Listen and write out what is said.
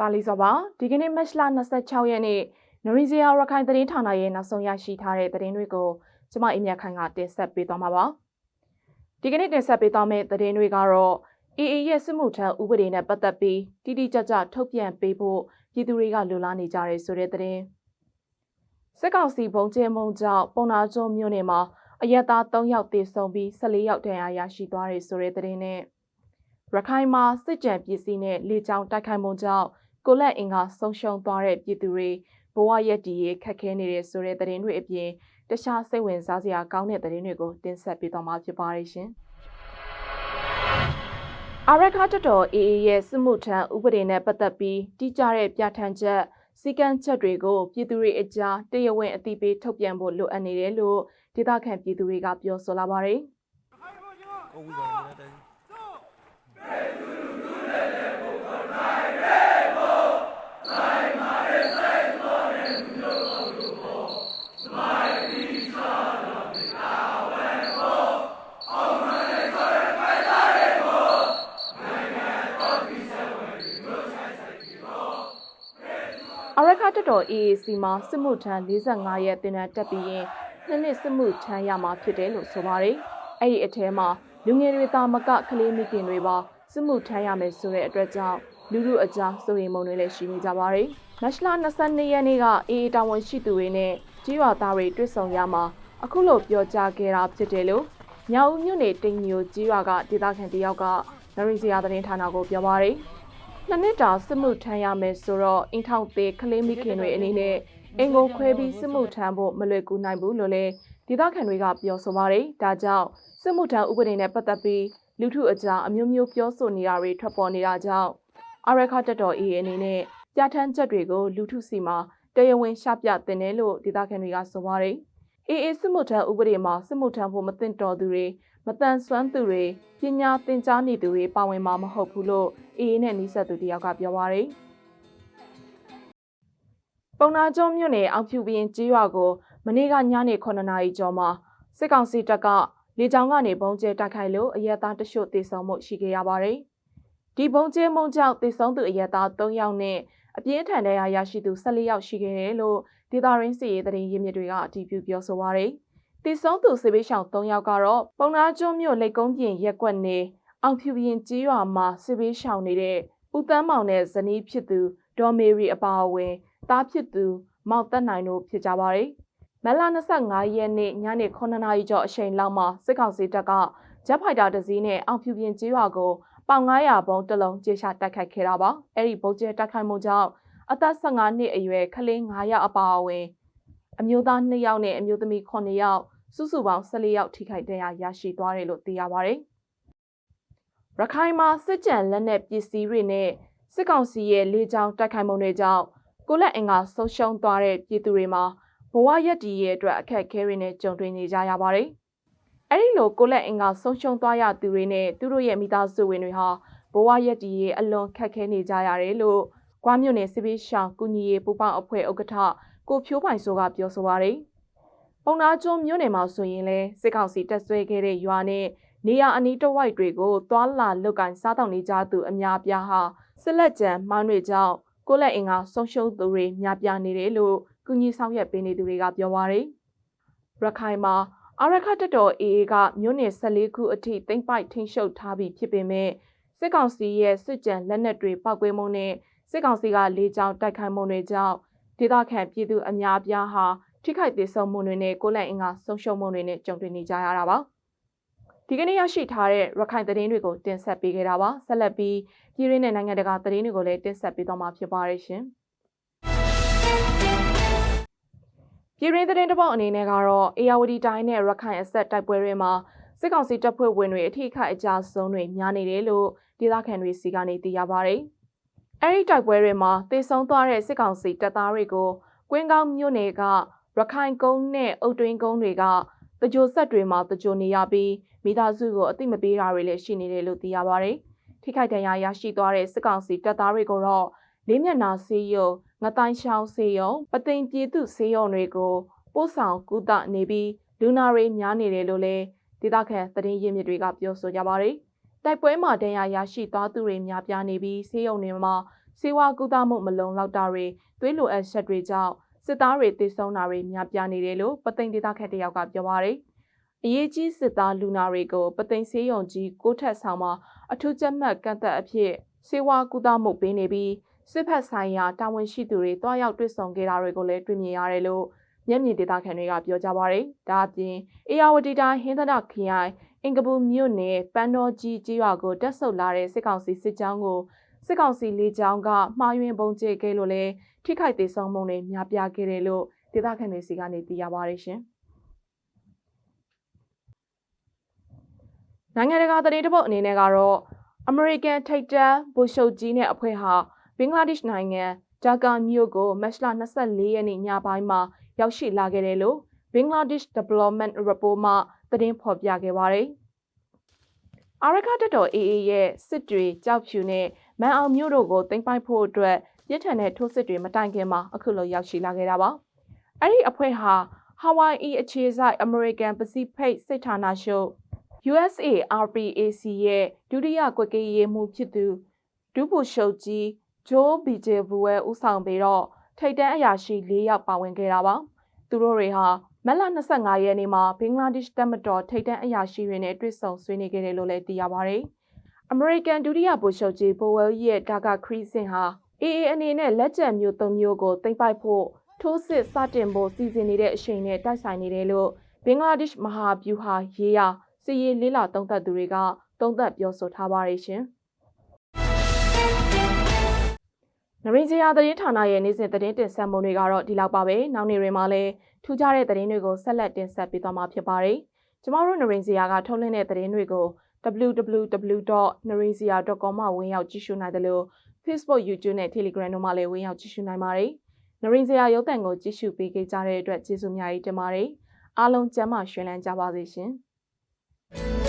တာလီစောပါဒီကနေ့မတ်လ26ရက်နေ့နရီဇီယာရခိုင်သတင်းဌာနရဲ့နောက်ဆုံးရရှိထားတဲ့သတင်းတွေကိုကျမအမြတ်ခိုင်ကတင်ဆက်ပေးသွားမှာပါဒီကနေ့တင်ဆက်ပေးသွားမယ့်သတင်းတွေကတော့ AA ရဲ့စစ်မှုထမ်းဥပဒေနဲ့ပတ်သက်ပြီးတိတိကျကျထုတ်ပြန်ပေးဖို့ပြည်သူတွေကလိုလားနေကြတယ်ဆိုတဲ့သတင်းစစ်ကောင်စီဘုံကျဲမုံကြောင့်ပုံနာကျွန်းမြို့နယ်မှာအရက်သား3ယောက်သေဆုံးပြီး14ယောက်ဒဏ်ရာရရှိသွားတယ်ဆိုတဲ့သတင်းနဲ့ရခိုင်မှာစစ်ကြံပစ္စည်းနဲ့လေကြောင်းတိုက်ခိုက်မှုကြောင့် ကိုလက်အင်ကဆုံးရှုံးသွားတဲ့ပြည်သူတွေဘဝရက်တည်ရခက်ခဲနေတဲ့ဆိုတဲ့သတင်းတွေအပြင်တခြားစိတ်ဝင်စားစရာကောင်းတဲ့သတင်းတွေကိုတင်ဆက်ပေးသွားမှာဖြစ်ပါတယ်ရှင်။အာရခါတတော် AA ရဲ့စစ်မှုထမ်းဥပဒေနဲ့ပတ်သက်ပြီးတိကျတဲ့ပြဋ္ဌာန်းချက်စီကံချက်တွေကိုပြည်သူတွေအကြားတရားဝင်အသိပေးထုတ်ပြန်ဖို့လိုအပ်နေတယ်လို့ဒေသခံပြည်သူတွေကပြောဆိုလာပါတယ်။ တာတိုင်းအရခတတော် AAC မှာစစ်မှုထမ်း45ရက်တင်နန်းတက်ပြီးရင်နှစ်နှစ်စစ်မှုထမ်းရမှာဖြစ်တယ်လို့ဆိုပါတယ်။အဲ့ဒီအထဲမှာလူငယ်တွေတာမကကလေးမိခင်တွေပါစစ်မှုထမ်းရမယ်ဆိုတဲ့အတွက်ကြောင့်လူလူအကြားစိုးရိမ်မှုတွေလည်းရှိနေကြပါတယ်။မတ်လ22ရက်နေ့က AA တာဝန်ရှိသူတွေနဲ့ကြီးရွာသားတွေတွေ့ဆုံရမှာအခုလိုပြောကြားခဲ့တာဖြစ်တယ်လို့ညောင်ဦးမြို့နယ်တိန်မျိုးကြီးရွာကဒေသခံတယောက်ကနရီစရာသတင်းဌာနကိုပြောပါတယ်။ နှစ်နှစ်တာစစ်မှုထမ်းရမယ်ဆိုတော့အင်ထောင်သေးကလေးမိခင်တွေအနေနဲ့အင်ကိုခွဲပြီးစစ်မှုထမ်းဖို့မလွယ်ကူနိုင်ဘူးလို့လည်းဒေသခံတွေကပြောဆိုပါတယ်။ဒါကြောင့်စစ်မှုထမ်းဥပဒေနဲ့ပတ်သက်ပြီးလူထုအကြားအမျိုးမျိုးပြောဆိုနေတာတွေထွက်ပေါ်နေတာကြောင့်အရခတက်တော်အေးအနေနဲ့ပြဋ္ဌာန်းချက်တွေကိုလူထုစီမှာတရားဝင်ရှပြတင်တယ်လို့ဒေသခံတွေကဆိုပါတယ်။အေးအေးစစ်မှုထမ်းဥပဒေမှာစစ်မှုထမ်းဖို့မသင့်တော်သူတွေ မတန်ဆွမ်းသူတွေပညာသင်ကြားနေသူတွေပါဝင်မှာမဟုတ်ဘူးလို့အေးအေးနဲ့နီးစပ်သူတယောက်ကပြောပါရယ်ပုံနာကျွန်းမြို့နယ်အောင်ဖြူပင်ကြီးရွာကိုမနေ့ကညနေ9နာရီကျော်မှာစစ်ကောင်စီတပ်ကလေကြောင်းကနေပုံကျဲတိုက်ခိုက်လို့အရက်သားတချို့သေဆုံးမှုရှိခဲ့ရပါတယ်ဒီပုံကျဲမှုကြောင့်သေဆုံးသူအရက်သား3ယောက်နဲ့အပြင်းထန်တဲ့ရရှိသူ14ယောက်ရှိခဲ့တယ်လို့ဒေတာရင်းစီရေးသတင်းရင်းမြစ်တွေကအတည်ပြုပြောဆိုပါရယ် တည်ဆုံးသူစစ်ဘေးရှောင်3ယောက်ကတော့ပုံနာကျွန်းမြို့လက်ကုန်းပြင်ရက်ကွက်နေအောင်ဖြူပြင်ကြီးရွာမှာစစ်ဘေးရှောင်နေတဲ့ဦးတန်းမောင်နဲ့ဇနီးဖြစ်သူဒေါ်မေရီအပါအဝင်သားဖြစ်သူမောက်သက်နိုင်တို့ဖြစ်ကြပါတယ်။မလ25ရက်နေ့ညနေ9နာရီကျော်အချိန်လောက်မှာစစ်ကောင်စီတပ်ကဂျက်ဖိုက်တာတစ်စီးနဲ့အောင်ဖြူပြင်ကြီးရွာကိုပေါင်900ဘုံတစ်လုံးကျေချတိုက်ခိုက်ခဲ့တာပါ။အဲ့ဒီဘုံကျဲတိုက်ခိုက်မှုကြောင့်အသက်15နှစ်အရွယ်ကလေး9ယောက်အပါအဝင် အမျိုးသား2ယောက်နဲ့အမျိုးသမီး9ယောက် စုစုပေါင်း14ယောက်ထိခိုက်ဒဏ်ရာရရှိသွားတယ်လို့သိရပါတယ်။ရခိုင်မှာစစ်ကြံလက်နက်ပစ္စည်းတွေနဲ့စစ်ကောင်စီရဲ့လေကြောင်းတိုက်ခိုက်မှုတွေကြောင့်ကိုလက်အင်ကဆုံးရှုံးသွားတဲ့ပြည်သူတွေမှာဘဝရက်တည်ရဲ့အတွက်အခက်အခဲတွေနဲ့ကြုံတွေ့နေကြရပါတယ်။အဲဒီလိုကိုလက်အင်ကဆုံးရှုံးသွားရသူတွေနဲ့သူတို့ရဲ့မိသားစုဝင်တွေဟာဘဝရက်တည်ရဲ့အလွန်ခက်ခဲနေကြရတယ်လို့ကွာမြို့နယ်စစ်ပေးရှောင်းကုညီရေးပူပေါင်းအဖွဲ့ဥက္ကဋ္ဌကိုဖြိုးပိုင်စိုးကပြောဆိုပါရယ်။ ပုံနာကျွန်းမြို့နယ်မှာဆိုရင်လဲစစ်ကောင်စီတက်ဆွဲခဲ့တဲ့ရွာနဲ့နေရအနီးတစ်ဝိုက်တွေကိုသွာလာလုတ်ကင်စားတောက်နေကြသူအများပြားဟာစစ်လက်ကြံမောင်းတွေကြောင့်ကိုလက်အင်ကဆုံးရှုံးသူတွေများပြားနေတယ်လို့ကုညီဆောင်ရွက်ပေးနေသူတွေကပြောပါရယ်ရခိုင်မှာအရခတ်တော် AA ကမြို့နယ်14ခုအထိတိမ့်ပိုက်ထိန်းချုပ်ထားပြီးဖြစ်ပေမဲ့စစ်ကောင်စီရဲ့စစ်ကြံလက်နက်တွေပောက်ကွဲမှုနဲ့စစ်ကောင်စီကလေကြောင်းတိုက်ခိုက်မှုတွေကြောင့်ဒေသခံပြည်သူအများပြားဟာ ထိခိုက်ဒေဆုံးမှုတွေနဲ့ကိုလက်အင်ကဆုံးရှုံးမှုတွေနဲ့ကြုံတွေ့နေကြရတာပါ။ဒီကနေ့ရရှိထားတဲ့ရခိုင်သတင်းတွေကိုတင်ဆက်ပေးခဲ့တာပါဆက်လက်ပြီးပြည်ရင်းနဲ့နိုင်ငံတကာသတင်းတွေကိုလည်းတင်ဆက်ပေးသွားမှာဖြစ်ပါတယ်ရှင်ပြည်ရင်းသတင်းတပေါက်အနေနဲ့ကတော့အေယာဝတီတိုင်းနဲ့ရခိုင်အဆက်တိုက်ပွဲတွေမှာစစ်ကောင်စီတပ်ဖွဲ့ဝင်တွေအထိခိုက်အကြဆုံးတွေများနေတယ်လို့ဒေသခံတွေစီကနေသိရပါတယ်အဲဒီတိုက်ပွဲတွေမှာတေဆုံးသွားတဲ့စစ်ကောင်စီတပ်သားတွေကိုကွင်းကောင်းမြို့နယ်က ရခိုင်ကုန်းနဲ့အုတ်တွင်းကုန်းတွေကတကြိုဆက်တွေမှာတကြိုနေရပြီးမိသားစုကိုအသိမပေးတာတွေလည်းရှိနေတယ်လို့သိရပါတယ်။ထိခိုက်ဒဏ်ရာရရှိသွားတဲ့စစ်ကောင်စီတပ်သားတွေကိုတော့လေးမျက်နှာဆေးရုံငတိုင်းချောင်းဆေးရုံပသိမ်ပြည်သူဆေးရုံတွေကိုပို့ဆောင်ကုသနေပြီးလူနာတွေများနေတယ်လို့လည်းဒေသခံသတင်းရင်းမြစ်တွေကပြောဆိုကြပါတယ်။တိုက်ပွဲမှာဒဏ်ရာရရှိသွားသူတွေများပြားနေပြီးဆေးရုံတွေမှာစေဝါကုသမှုမလုံလောက်တာတွေသွေးလိုအပ်ချက်တွေကြောင့် စစ်သားတွေတည်ဆုံတာတွေများပြားနေတယ်လို့ပသိမ်ဒေသခက်တယောက်ကပြောပါရယ်အရေးကြီးစစ်သားလူနာတွေကိုပသိမ်ဆေးရုံကြီးကိုထက်ဆောင်မှာအထူးကြက်မှတ်ကန့်သက်အဖြစ်စေဝါကုသမှုပေးနေပြီးစစ်ဖက်ဆိုင်ရာတာဝန်ရှိသူတွေတွားရောက်တွေ့ဆုံခဲ့တာတွေကိုလည်းတွေ့မြင်ရတယ်လို့မျက်မြင်ဒေသခံတွေကပြောကြပါရယ်ဒါအပြင်အေယာဝတီတိုင်းဟင်းသဒခရိုင်အင်ကပူမြို့နယ်ပန်းတော်ကြီးကျေးရွာကိုတက်ဆုပ်လာတဲ့စစ်ကောင်စီစစ်ကြောင်းကို စစ်ကောင်စီလေကြောင်းကမှားယွင်းပုံကျဲခဲ့လို့လည်းထိခိုက်ဒေဆုံးမှုတွေများပြားခဲ့တယ်လို့ဒေသခံတွေစီကနေသိရပါတယ်ရှင်။နိုင်ငံတကာသတင်းတပုတ်အနေနဲ့ကတော့အမေရိကန်ထိပ်တန်းဗိုလ်ချုပ်ကြီးနဲ့အဖွဲ့ဟာဘင်္ဂလားဒေ့ရှ်နိုင်ငံဂျာကာမြို့ကိုမတ်လ24ရက်နေ့ညပိုင်းမှာရောက်ရှိလာခဲ့တယ်လို့ Bangladesh Development Report မှသတင်းဖော်ပြခဲ့ပါတယ်။အာရခတက်တော် AA ရဲ့စစ်တွေကြောက်ဖြူနဲ့ မန်အောင်မြို့တို့ကိုတင်ပိုက်ဖို့အတွက်ရစ်ထန်တဲ့ထိုးစစ်တွေမတိုင်ခင်မှာအခုလိုရောက်ရှိလာခဲ့တာပါ။အဲ့ဒီအဖွဲ့ဟာ Hawaii အခြေစိုက် American Pacific စစ်ဌာနချုပ် USA RPAC ရဲ့ဒုတိယကွက်ကီးရေးမှူးဖြစ်သူဒုဗိုလ်ချုပ်ကြီးဂျိုးဘီဂျေဘူဝဲဦးဆောင်ပြီးတော့ထိတ်တန်းအရာရှိ၄ယောက်ပါဝင်ခဲ့တာပါ။သူတို့တွေဟာမက်လ25ရက်နေ့မှာဘင်္ဂလားဒေ့ရှ်တပ်မတော်ထိပ်တန်းအရာရှိတွေနဲ့တွေ့ဆုံဆွေးနွေးခဲ့တယ်လို့လည်းသိရပါ တယ်။ American ဒုတိယဗိုလ်ချုပ်ကြီးဘိုဝဲရဲ့ဒါကာခရီးစင်ဟာ AA အနေနဲ့လက်ကျန်မျိုး၃မျိုးကိုတင်ပိုက်ဖို့ထိုးစစ်စတင်ဖို့စီစဉ်နေတဲ့အချိန်နဲ့တိုက်ဆိုင်နေတယ်လို့ဘင်္ဂလားဒေ့ရှ်မဟာဗျူဟာရေးရာစီရေးလေးလာသုံးသပ်သူတွေကသုံးသပ်ပြောဆိုထားပါတယ်ရှင်။နရင်းစရာသတင်းဌာနရဲ့နေ့စဉ်သတင်းတင်ဆက်မှုတွေကတော့ဒီလောက်ပါပဲ။နောက်နေ့တွေမှာလည်းထူးခြားတဲ့သတင်းတွေကိုဆက်လက်တင်ဆက်ပေးသွားမှာဖြစ်ပါတယ်။ကျမတို့နရင်းစရာကထုတ်လွှင့်တဲ့သတင်းတွေကို www.narinsia.com မှာဝင်ရောက်ကြည့်ရှုနိုင်တယ်လို့ Facebook, YouTube နဲ့ Telegram တို့မှာလည်းဝင်ရောက်ကြည့်ရှုနိုင်ပါတယ်။နရင်းစရာရုပ်သံကိုကြည့်ရှုပေးကြတဲ့အတွက်ကျေးဇူးများကြီးတင်ပါတယ်။အားလုံးကျမ်းမာရှင်လန်းကြပါစေရှင်။